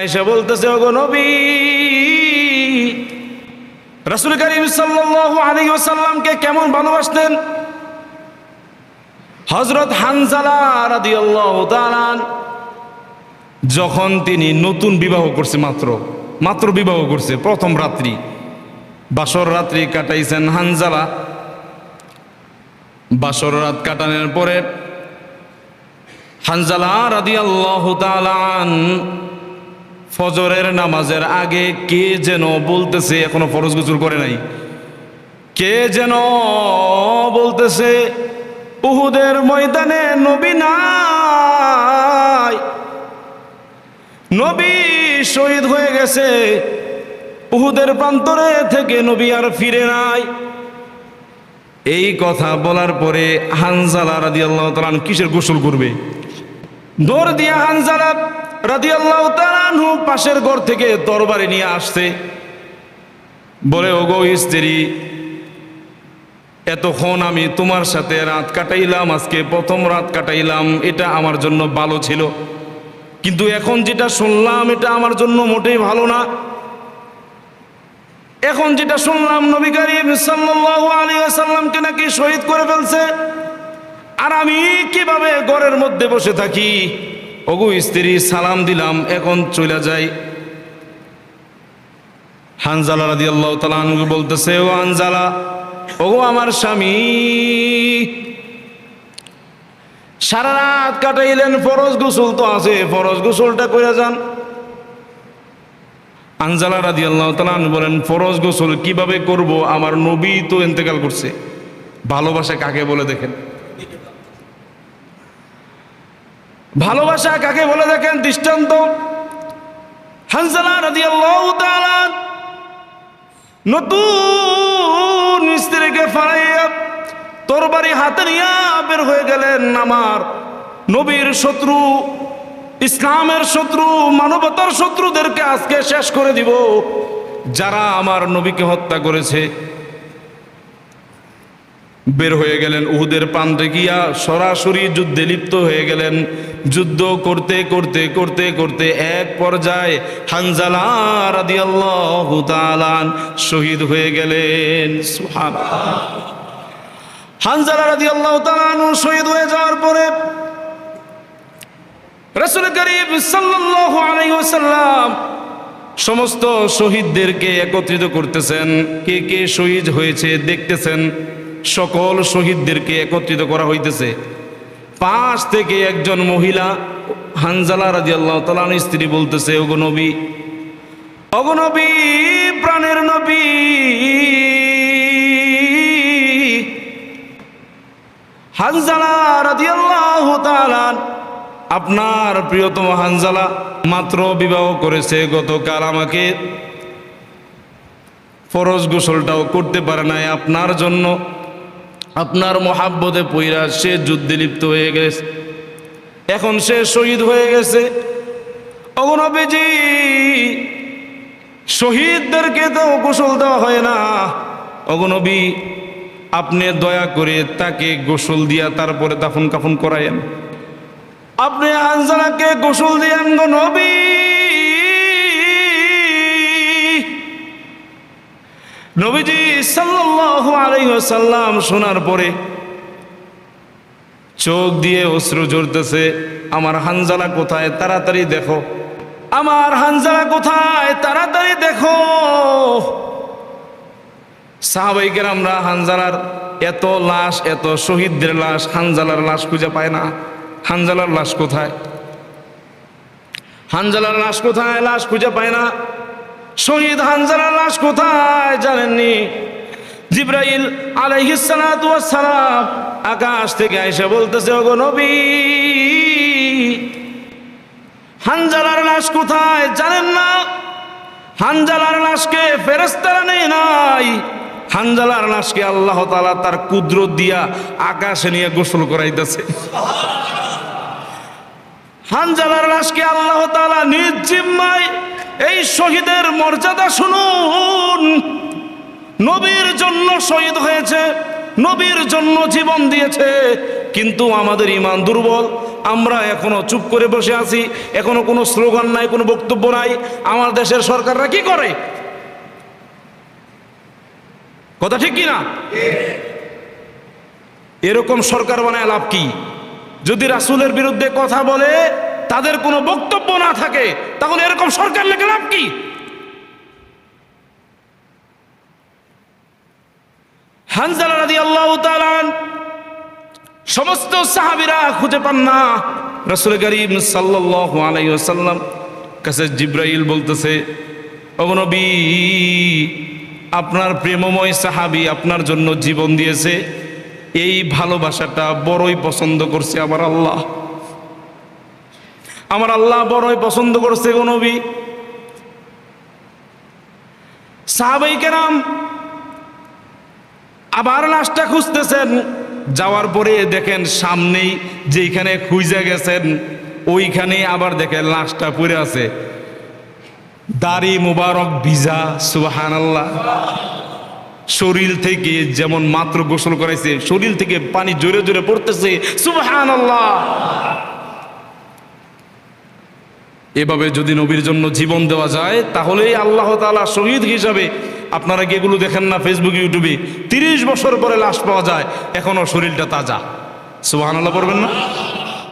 এসে বলতেছে, ওগো নবী, রাসূল করিম সাল্লাল্লাহু আলাইহি ওয়াসাল্লামকে কেমন ভালোবাসতেন? হযরত যখন তিনি নতুন বিবাহ করছে মাত্র মাত্র বিবাহ করছে, প্রথম রাত্রি, বাসর রাত্রি কাটাইছেন হানজালা। বাসর রাত কাটানোর পরে হানজালা রাদিয়াল্লাহু তাআলা ফজরের নামাজের আগে কে যেন বলতেছে, এখনও ফরজ গোসল করে নাই। কে যেন বলতেছে, উহুদের ময়দানে নবী নাই। নবী শহীদ হয়ে গেছে, উহুদের প্রান্তরে থেকে নবী আর ফিরে নাই। এই কথা বলার পরে হানজালা রাদিয়াল্লাহু তাআলা কিসের গোসল করবে? দৌড় দিয়া হানজালা রাদিয়াল্লাহু তাআলা আনহু পাশের ঘর থেকে তরবারি নিয়ে আসছে। বলে, ওগো স্ত্রী, এতক্ষণ আমি তোমার সাথে রাত কাটাইলাম, আজকে প্রথম রাত কাটাইলাম, এটা আমার জন্য ভালো ছিল। কিন্তু এখন যেটা শুনলাম, এটা আমার জন্য মোটেই ভালো না। এখন যেটা শুনলাম, নবী করিম সাল্লাল্লাহু আলাইহি ওয়াসাল্লামকে নাকি শহীদ করে ফেলছে। আর আমি কীভাবে ঘরের মধ্যে বসে থাকি? ওগো স্ত্রী সালাম দিলাম, এখন চলে যাই। হানজালা রাদি আল্লাহ তালু বলতেছে, ও হানজালা ওগো আমার স্বামী, সারা রাত কাটাইলেন, ফরজ গোসল তো আছে, ফরজ গোসলটা করে যান। আনজালা রাদি আল্লাহ তালান বলেন, ফরজ গোসল কীভাবে করব? আমার নবী তো ইন্তেকাল করছে। ভালোবাসা কাকে বলে দেখেন? ভালোবাসা কাকে বলে দেখেন? দৃষ্টান্ত। রাদিয়াল্লাহু তাআলা নতুন স্ত্রীকে ফাড়াইয়া তরবারি হাতে নিয়ে বের হয়ে গেলেন আমার নবীর শত্রু, ইসলামের শত্রু, মানবতার শত্রুদেরকে আজকে শেষ করে দিব। যারা আমার নবীকে হত্যা করেছে বের হয়ে গেলেন উহুদের প্রান্তে গিয়া সরাসরি যুদ্ধে লিপ্ত হয়ে গেলেন। যুদ্ধ করতে করতে করতে করতে এক পর্যায়ে হানজালা রাদিয়াল্লাহু তাআলা শহীদ হয়ে গেলেন। আনহু শহীদ হয়ে যাওয়ার পরে সমস্ত শহীদদেরকে একত্রিত করতেছেন। কে কে শহীদ হয়েছে দেখতেছেন। সকল শহীদদেরকে একত্রিত করা হইতেছে। পাশ থেকে একজন মহিলা, হানজালা রাজি আল্লাহ তালান স্ত্রী বলতেছে, ওগো নবী ওগো নবী, প্রাণের নবী, হানজালা রাজি আল্লাহ তালান আপনার প্রিয়তম হানজালা মাত্র বিবাহ করেছে গতকাল আমাকে। ফরজ গোসলটাও করতে পারে নাই, আপনার জন্য আপনার মহাব্বতে পইরা সে যুদ্ধে লিপ্ত হয়ে গেছে। এখন সে শহীদ হয়ে গেছে। অগনবীজি শহীদদেরকে তো গোসল দেওয়া হয় না। অগনবী আপনি দয়া করে তাকে গোসল দিয়া তারপরে দাফন কাফন করায়েন। আপনি হানজালাকে গোসল দিয়েন গো নবী নবীজি সাল্লাল্লাহু আলাইহি ওয়াসাল্লাম শোনার পরে চোখ দিয়ে অশ্রু ঝরতেছে, আমার হানজালা কোথায়? তাড়াতাড়ি দেখো। আমার হানজালা কোথায়? তাড়াতাড়ি দেখো। সাহাবাইকের আমরা হানজালার এত লাশ, এত শহীদদের লাশ, হানজালার লাশ খুঁজে পায় না। হানজালার লাশ কোথায়? হানজালার লাশ কোথায়? লাশ খুঁজে পায় না। শহীদ হানজালার লাশ কোথায় জানেননি? জিব্রাইল সালাম আকাশ থেকে এসে বলতেছে, ওগো নবী হানজালার লাশ কোথায় জানেন না? হানজালার লাশকে ফেরেশতারা নেই নাই। হানজালার লাশকে আল্লাহ তালা তার কুদরত দিয়া আকাশে নিয়ে গোসল করাইতেছে। হানজালার লাশকে আল্লাহ তালা নিজ জিম্মায় এই শহীদের মর্যাদা শুনুন। নবীর জন্য শহীদ হয়েছে, নবীর জন্য জীবন দিয়েছে। কিন্তু আমাদের ইমান দুর্বল। আমরা এখনও চুপ করে বসে আছি, এখনও কোনো স্লোগান নাই, কোনো বক্তব্য নাই। আমার দেশের সরকাররা কি করে? কথা ঠিক কি না এরকম সরকার বানায় লাভ কি? যদি রাসুলের বিরুদ্ধে কথা বলে তাদের কোনো বক্তব্য না থাকে তাহলে এরকম সরকার লেগে লাভ কি? হানজালা আল্লাহ সমস্ত সাহাবিরা খুঁজে পান না। রসুল করিম সাল্লাল্লাহু আলাইহি ওয়াসাল্লাম কাছে জিব্রাইল বলতেছে অগনবী আপনার প্রেমময় সাহাবি আপনার জন্য জীবন দিয়েছে। এই ভালোবাসাটা বড়ই পছন্দ করছে আমার আল্লাহ। আমার আল্লাহ বড়ই পছন্দ করছে গো নবী। সাহাবাই কেরাম আবার লাশটা খুঁজতেছেন, যাওয়ার পরে দেখেন সামনেই যেইখানে খুঁজে গেছেন ওইখানে আবার দেখেন লাশটা পড়ে আছে। দাড়ি মুবারক ভিজা সুবাহান আল্লাহ শরীর থেকে যেমন মাত্র গোসল করাইছে, শরীর থেকে পানি জোরে জোরে পড়তেছে সুবাহান আল্লাহ এভাবে যদি নবীর জন্য জীবন দেওয়া যায়, তাহলেই আল্লাহ তালা শহীদ হিসাবে আপনারা কি এগুলো দেখেন না ফেসবুক ইউটিউবে তিরিশ বছর পরে লাশ পাওয়া যায় এখনও শরীরটা তাজা। সুবাহ আল্লাহ পড়বেন না?